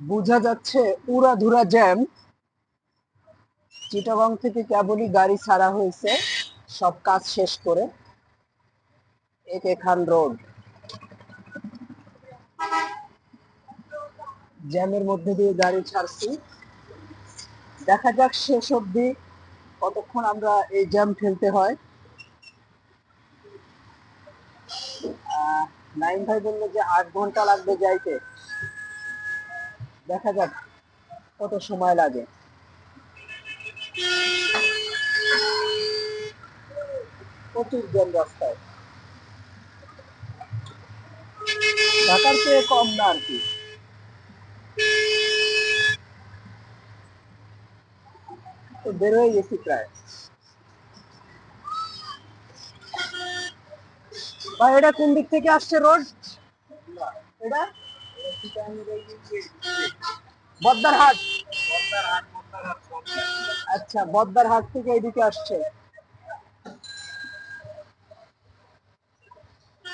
বোঝা যাচ্ছে উড়াধুরা জ্যাম। চিটাগং থেকে কেবলই গাড়ি ছাড়া হয়েছে, সব কাজ শেষ করে। একে খান রোড। জ্যামের মধ্যে দিয়ে গাড়ি ছাড়ছি। দেখা যাক শেষ অবধি কতক্ষণ আমরা এই জ্যাম ঠেলতে হয়। নাইম ভাই বলল যে আট ঘণ্টা লাগবে যাইতে। দেখা যাক কত সময় লাগে। প্রচুর জ্যাম রাস্তায়। ঢাকার চেয়ে কম না আর কি। তো বের হয়ে গেছি প্রায়। ভাই, এটা কোন দিক থেকে আসছে রোড? এটা? বদ্দারহাট। আচ্ছা বদ্দারহাট থেকে এদিকে আসছে।